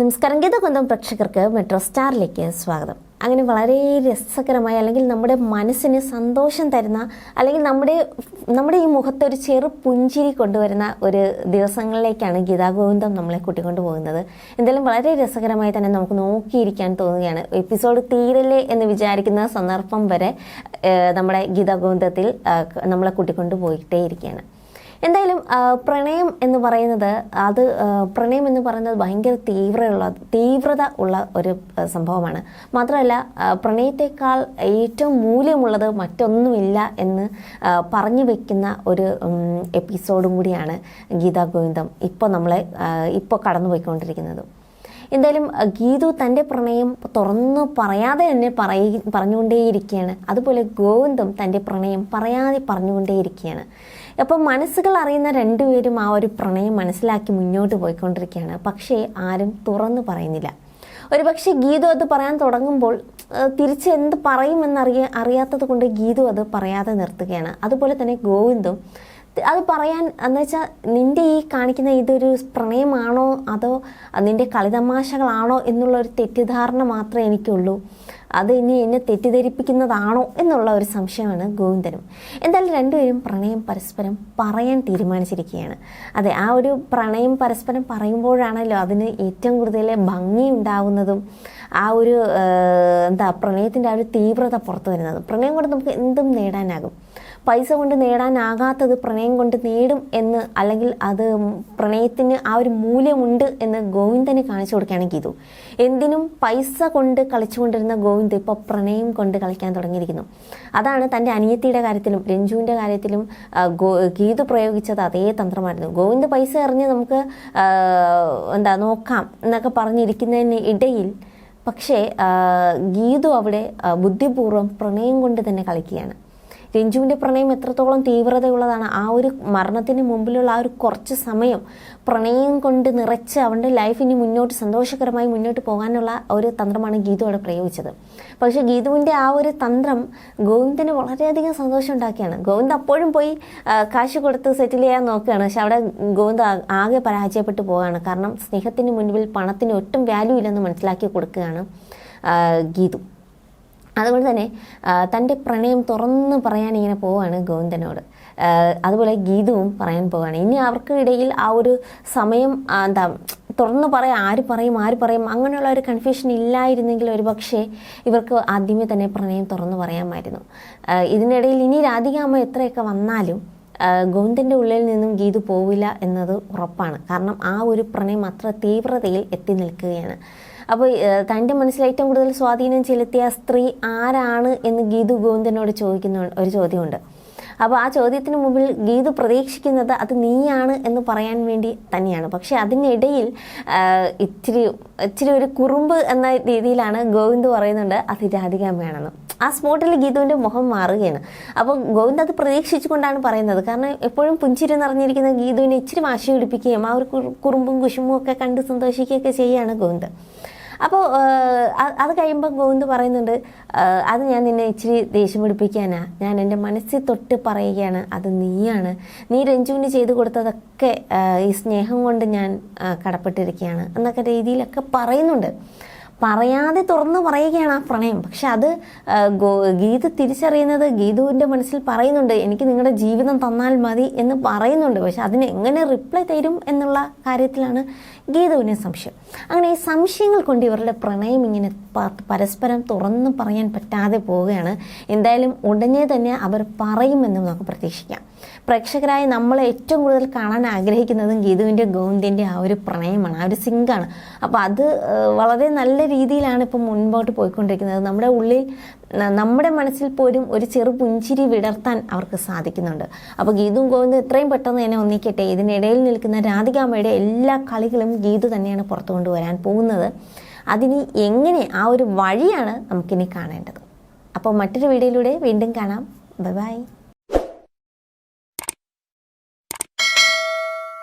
നമസ്കാരം. ഗീതകുന്തം പ്രേക്ഷകർക്ക് മെട്രോ സ്റ്റാറിലേക്ക് സ്വാഗതം. അങ്ങനെ വളരെ രസകരമായ അല്ലെങ്കിൽ നമ്മുടെ മനസ്സിന് സന്തോഷം തരുന്ന അല്ലെങ്കിൽ നമ്മുടെ നമ്മുടെ ഈ മുഖത്ത് ഒരു ചെറു പുഞ്ചിരി കൊണ്ടുവരുന്ന ഒരു ദിവസങ്ങളിലേക്കാണ് ഗീതാഗോവിന്ദം നമ്മളെ കൂട്ടിക്കൊണ്ടു പോകുന്നത്. എന്തായാലും വളരെ രസകരമായി തന്നെ നമുക്ക് നോക്കിയിരിക്കാൻ തോന്നുകയാണ്. എപ്പിസോഡ് തീരല്ലേ എന്ന് വിചാരിക്കുന്ന സന്ദർഭം വരെ നമ്മുടെ ഗീതാഗോവിന്ദത്തിൽ നമ്മളെ കൂട്ടിക്കൊണ്ടു പോയിട്ടേ ഇരിക്കുകയാണ് എന്തായാലും പ്രണയം എന്ന് പറയുന്നത് അത് പ്രണയം എന്ന് പറയുന്നത് ഭയങ്കര തീവ്രമുള്ള തീവ്രത ഉള്ള ഒരു സംഭവമാണ്. മാത്രമല്ല പ്രണയത്തെക്കാൾ ഏറ്റവും മൂല്യമുള്ളത് മറ്റൊന്നുമില്ല എന്ന് പറഞ്ഞു വെക്കുന്ന ഒരു എപ്പിസോഡും കൂടിയാണ് ഗീതാ ഗോവിന്ദം ഇപ്പോൾ നമ്മളെ ഇപ്പോൾ കടന്നുപോയിക്കൊണ്ടിരിക്കുന്നത്. എന്തായാലും ഗീതു തന്റെ പ്രണയം തുറന്നു പറയാതെ തന്നെ പറയ പറഞ്ഞുകൊണ്ടേയിരിക്കുകയാണ്. അതുപോലെ ഗോവിന്ദും തന്റെ പ്രണയം പറയാതെ പറഞ്ഞുകൊണ്ടേയിരിക്കുകയാണ്. അപ്പം മനസ്സുകൾ അറിയുന്ന രണ്ടുപേരും ആ ഒരു പ്രണയം മനസ്സിലാക്കി മുന്നോട്ട് പോയിക്കൊണ്ടിരിക്കുകയാണ്. പക്ഷേ ആരും തുറന്നു പറയുന്നില്ല. ഒരുപക്ഷെ ഗീതു അത് പറയാൻ തുടങ്ങുമ്പോൾ തിരിച്ച് എന്ത് പറയുമെന്നറിയ അറിയാത്തത് കൊണ്ട് ഗീതു അത് പറയാതെ നിർത്തുകയാണ്. അതുപോലെ തന്നെ ഗോവിന്ദും അത് പറയാൻ എന്ന് വെച്ചാൽ നിന്റെ ഈ കാണിക്കുന്ന ഇതൊരു പ്രണയമാണോ? അതോ നിന്റെ കളിതമാശകളാണോ എന്നുള്ള ഒരു തെറ്റിദ്ധാരണ മാത്രമേ എനിക്കുള്ളൂ. അത് ഇനി എന്നെ തെറ്റിദ്ധരിപ്പിക്കുന്നതാണോ എന്നുള്ള ഒരു സംശയമാണ് ഗോവിന്ദനും. എന്തായാലും രണ്ടുപേരും പ്രണയം പരസ്പരം പറയാൻ തീരുമാനിച്ചിരിക്കുകയാണ്. അതെ ആ ഒരു പ്രണയം പരസ്പരം പറയുമ്പോഴാണല്ലോ അതിന് ഏറ്റവും കൂടുതൽ ഭംഗി ഉണ്ടാവുന്നതും ആ ഒരു എന്താ പ്രണയത്തിന്റെ ആ ഒരു തീവ്രത പുറത്തു വരുന്നത്. പ്രണയം കൊണ്ട് നമുക്ക് എന്തും നേടാനാകും. പൈസ കൊണ്ട് നേടാനാകാത്തത് പ്രണയം കൊണ്ട് നേടും എന്ന് അല്ലെങ്കിൽ അത് പ്രണയത്തിന് ആ ഒരു മൂല്യമുണ്ട് എന്ന് ഗോവിന്ദനെ കാണിച്ചു കൊടുക്കുകയാണ് ഗീതു. എന്തിനും പൈസ കൊണ്ട് കളിച്ചുകൊണ്ടിരുന്ന ഗോവിന്ദ് ഇപ്പോൾ പ്രണയം കൊണ്ട് കളിക്കാൻ തുടങ്ങിയിരിക്കുന്നു. അതാണ് തന്റെ അനിയത്തിയുടെ കാര്യത്തിലും രഞ്ജുവിന്റെ കാര്യത്തിലും ഗീതു പ്രയോഗിച്ചത് അതേ തന്ത്രമായിരുന്നു. ഗോവിന്ദ് പൈസ എറിഞ്ഞ് നമുക്ക് എന്താ നോക്കാം എന്നൊക്കെ പറഞ്ഞിരിക്കുന്നതിന് ഇടയിൽ പക്ഷേ ഗീതു അവിടെ ബുദ്ധിപൂർവം പ്രണയം കൊണ്ട് തന്നെ കളിക്കുകയാണ്. രഞ്ജുവിന്റെ പ്രണയം എത്രത്തോളം തീവ്രതയുള്ളതാണ് ആ ഒരു മരണത്തിന് മുമ്പിലുള്ള ആ ഒരു കുറച്ച് സമയം പ്രണയം കൊണ്ട് നിറച്ച് അവന്റെ ലൈഫ് ഇനി മുന്നോട്ട് സന്തോഷകരമായി മുന്നോട്ട് പോകാനുള്ള ഒരു തന്ത്രമാണ് ഗീതു അവിടെ പ്രയോഗിച്ചത്. പക്ഷേ ഗീതുവിന്റെ ആ ഒരു തന്ത്രം ഗോവിന്ദന് വളരെയധികം സന്തോഷം ഉണ്ടാക്കിയാണ് ഗോവിന്ദ് അപ്പോഴും പോയി കാശ് കൊടുത്ത് സെറ്റിൽ ചെയ്യാൻ നോക്കുകയാണ്. പക്ഷെ അവിടെ ഗോവിന്ദ് ആകെ പരാജയപ്പെട്ടു പോവുകയാണ്. കാരണം സ്നേഹത്തിന് മുൻപിൽ പണത്തിന് ഒട്ടും വാല്യൂ ഇല്ലെന്ന് മനസ്സിലാക്കി കൊടുക്കുകയാണ് ഗീതു. അതുകൊണ്ട് തന്നെ തന്റെ പ്രണയം തുറന്ന് പറയാൻ ഇങ്ങനെ പോവാണ് ഗോവിന്ദനോട്. അതുപോലെ ഗീതവും പറയാൻ പോവാണ്. ഇനി അവർക്കിടയിൽ ആ ഒരു സമയം എന്താ തുറന്ന് പറയാം ആര് പറയും ആര് പറയും അങ്ങനെയുള്ള ഒരു കൺഫ്യൂഷൻ ഇല്ലായിരുന്നെങ്കിൽ ഒരു പക്ഷേ ഇവർക്ക് ആദ്യമേ തന്നെ പ്രണയം തുറന്ന് പറയാമായിരുന്നു. ഇതിനിടയിൽ ഇനി രാധികാമ്മ എത്രയൊക്കെ വന്നാലും ഗോവിന്ദന്റെ ഉള്ളിൽ നിന്നും ഗീതു പോവില്ല എന്നത് ഉറപ്പാണ്. കാരണം ആ ഒരു പ്രണയം അത്ര തീവ്രതയിൽ എത്തി നിൽക്കുകയാണ്. അപ്പോൾ തന്റെ മനസ്സിൽ ഏറ്റവും കൂടുതൽ സ്വാധീനം ചെലുത്തിയ സ്ത്രീ ആരാണ് എന്ന് ഗീതു ഗോവിന്ദനോട് ചോദിക്കുന്ന ഒരു ചോദ്യമുണ്ട്. അപ്പോൾ ആ ചോദ്യത്തിന് മുമ്പിൽ ഗീതു പ്രതീക്ഷിക്കുന്നത് അത് നീയാണ് എന്ന് പറയാൻ വേണ്ടി തന്നെയാണ്. പക്ഷേ അതിനിടയിൽ ഇച്ചിരി ഇച്ചിരി ഒരു കുറുമ്പ് എന്ന രീതിയിലാണ് ഗോവിന്ദ് പറയുന്നുണ്ട് അത് രാധികാമ്മയാണെന്ന് ആ സ്പോട്ടിൽ ഗീതുവിന്റെ മുഖം മാറുകയാണ്. അപ്പോൾ ഗോവിന്ദ് അത് പ്രതീക്ഷിച്ചുകൊണ്ടാണ് പറയുന്നത്. കാരണം എപ്പോഴും പുഞ്ചിരി നിറഞ്ഞിരിക്കുന്ന ഗീതുവിനെ ഇച്ചിരി വാശി പിടിപ്പിക്കുകയും ആ ഒരു കുറുമ്പും കുശുമ്പും ഒക്കെ കണ്ട് സന്തോഷിക്കുകയൊക്കെ ചെയ്യുകയാണ് ഗോവിന്ദ്. അപ്പോൾ അത് കഴിയുമ്പോൾ ഗോവിന്ദ് പറയുന്നുണ്ട് അത് ഞാൻ നിന്നെ ഇച്ചിരി ദേഷ്യം പിടിപ്പിക്കാനാ. ഞാൻ എന്റെ മനസ്സിൽ തൊട്ട് പറയുകയാണ് അത് നീയാണ്. നീ രഞ്ജുവിന് ചെയ്തു കൊടുത്തതൊക്കെ ഈ സ്നേഹം കൊണ്ട് ഞാൻ കടപ്പെട്ടിരിക്കുകയാണ് എന്നൊക്കെ രീതിയിലൊക്കെ പറയുന്നുണ്ട്. പറയാതെ തുറന്നു പറയുകയാണ് ആ പ്രണയം. പക്ഷെ അത് ഗീത തിരിച്ചറിയുന്നത് ഗീതുവിന്റെ മനസ്സിൽ പറയുന്നുണ്ട് എനിക്ക് നിങ്ങളുടെ ജീവിതം തന്നാൽ മതി എന്ന് പറയുന്നുണ്ട്. പക്ഷെ അതിന് എങ്ങനെ റിപ്ലൈ തരും എന്നുള്ള കാര്യത്തിലാണ് ഗീതുവിന് സംശയം. അങ്ങനെ ഈ സംശയങ്ങൾ കൊണ്ട് ഇവരുടെ പ്രണയം ഇങ്ങനെ പരസ്പരം തുറന്നു പറയാൻ പറ്റാതെ പോവുകയാണ്. എന്തായാലും ഉടനെ തന്നെ അവർ പറയുമെന്നും നമുക്ക് പ്രതീക്ഷിക്കാം. പ്രേക്ഷകരായ നമ്മൾ ഏറ്റവും കൂടുതൽ കാണാൻ ആഗ്രഹിക്കുന്നതും ഗീതുവിന്റെ ഗോവിന്ദിന്റെ ആ ഒരു പ്രണയമാണ് ആ ഒരു സിങ്കാണ്. അപ്പോൾ അത് വളരെ നല്ല രീതിയിലാണ് ഇപ്പം മുൻപോട്ട് പോയിക്കൊണ്ടിരിക്കുന്നത്. നമ്മുടെ ഉള്ളിൽ നമ്മുടെ മനസ്സിൽ പോലും ഒരു ചെറു പുഞ്ചിരി വിടർത്താൻ അവർക്ക് സാധിക്കുന്നുണ്ട്. അപ്പോൾ ഗീതും ഗോവിന്ദും എത്രയും പെട്ടെന്ന് തന്നെ ഒന്നിക്കട്ടെ. ഇതിനിടയിൽ നിൽക്കുന്ന രാധികാമ്മയുടെ എല്ലാ കളികളും ഗീതു തന്നെയാണ് പുറത്തു കൊണ്ടുവരാൻ പോകുന്നത്. അതിന് എങ്ങനെ ആ ഒരു വഴിയാണ് നമുക്കിനി കാണേണ്ടത്. അപ്പോൾ മറ്റൊരു വീഡിയോയിലൂടെ വീണ്ടും കാണാം. Bye bye.